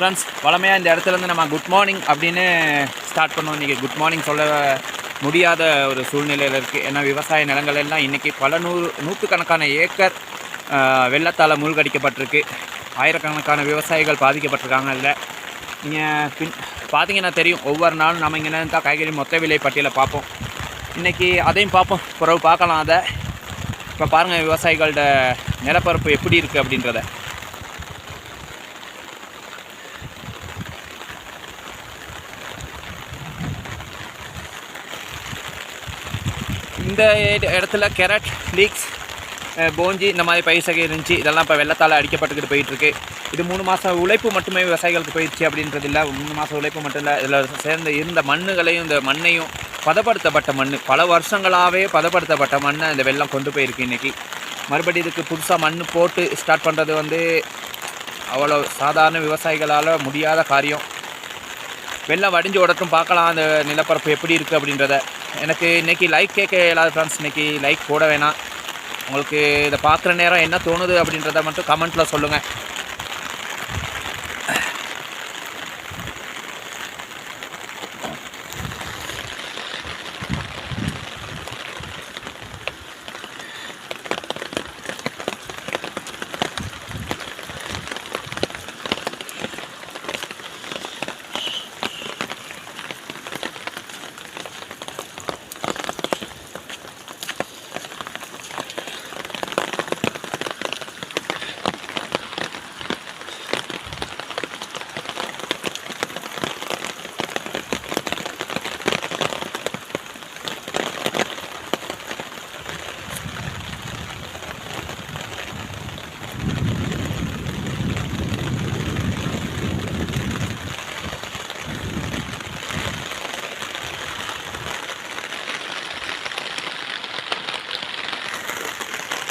Friends வளமையாக இந்த இடத்துல இருந்து நம்ம குட் மார்னிங் அப்படின்னு ஸ்டார்ட் பண்ணோம். இன்றைக்கி குட் மார்னிங் சொல்ல முடியாத ஒரு சூழ்நிலையில் இருக்குது ஏன்னா விவசாய நிலங்கள் எல்லாம் இன்றைக்கி பல நூறு நூற்றுக்கணக்கான ஏக்கர் வெள்ளத்தால் மூழ்கடிக்கப்பட்டிருக்கு. ஆயிரக்கணக்கான விவசாயிகள் பாதிக்கப்பட்டிருக்காங்க இல்லை நீங்கள் பின் பார்த்தீங்கன்னா தெரியும் ஒவ்வொரு நாளும் நம்ம இங்கே தான் காய்கறி மொத்த விலை பட்டியலை பார்ப்போம். இன்றைக்கி அதையும் பார்ப்போம். பிறகு பார்க்கலாம் அதை. இப்போ பாருங்கள் விவசாயிகளோட நிலப்பரப்பு எப்படி இருக்குது அப்படின்றத. இந்த இடத்துல கேரட் லீக்ஸ் போஞ்சி இந்த மாதிரி பயிர் சகை இருந்துச்சு. இதெல்லாம் இப்போ வெள்ளத்தால் அடிக்கப்பட்டுக்கிட்டு போயிட்டு இருக்கு இது மூணு மாதம் உழைப்பு மட்டுமே விவசாயிகளுக்கு போயிடுச்சு அப்படின்றது இல்லை. மூணு மாதம் உழைப்பு மட்டும் இல்லை. இதில் சேர்ந்த இருந்த மண்ணுகளையும் இந்த மண்ணையும் பதப்படுத்தப்பட்ட மண் பல வருஷங்களாகவே பதப்படுத்தப்பட்ட மண்ணை இந்த வெள்ளம் கொண்டு போயிருக்கு இன்றைக்கி மறுபடியும் இதுக்கு புதுசாக மண் போட்டு ஸ்டார்ட் பண்ணுறது வந்து அவ்வளோ சாதாரண விவசாயிகளால் முடியாத காரியம். வெள்ளம் வடிஞ்சு உடட்டும் பார்க்கலாம் அந்த நிலப்பரப்பு எப்படி இருக்குது அப்படின்றத. எனக்கு இன்றைக்கி லைக் கேட்க இல்லாத ஃப்ரெண்ட்ஸ் இன்றைக்கி லைக் போட வேணாம். உங்களுக்கு இதை பார்க்குற நேரம் என்ன தோணுது அப்படின்றத மட்டும் கமெண்ட்டில் சொல்லுங்கள்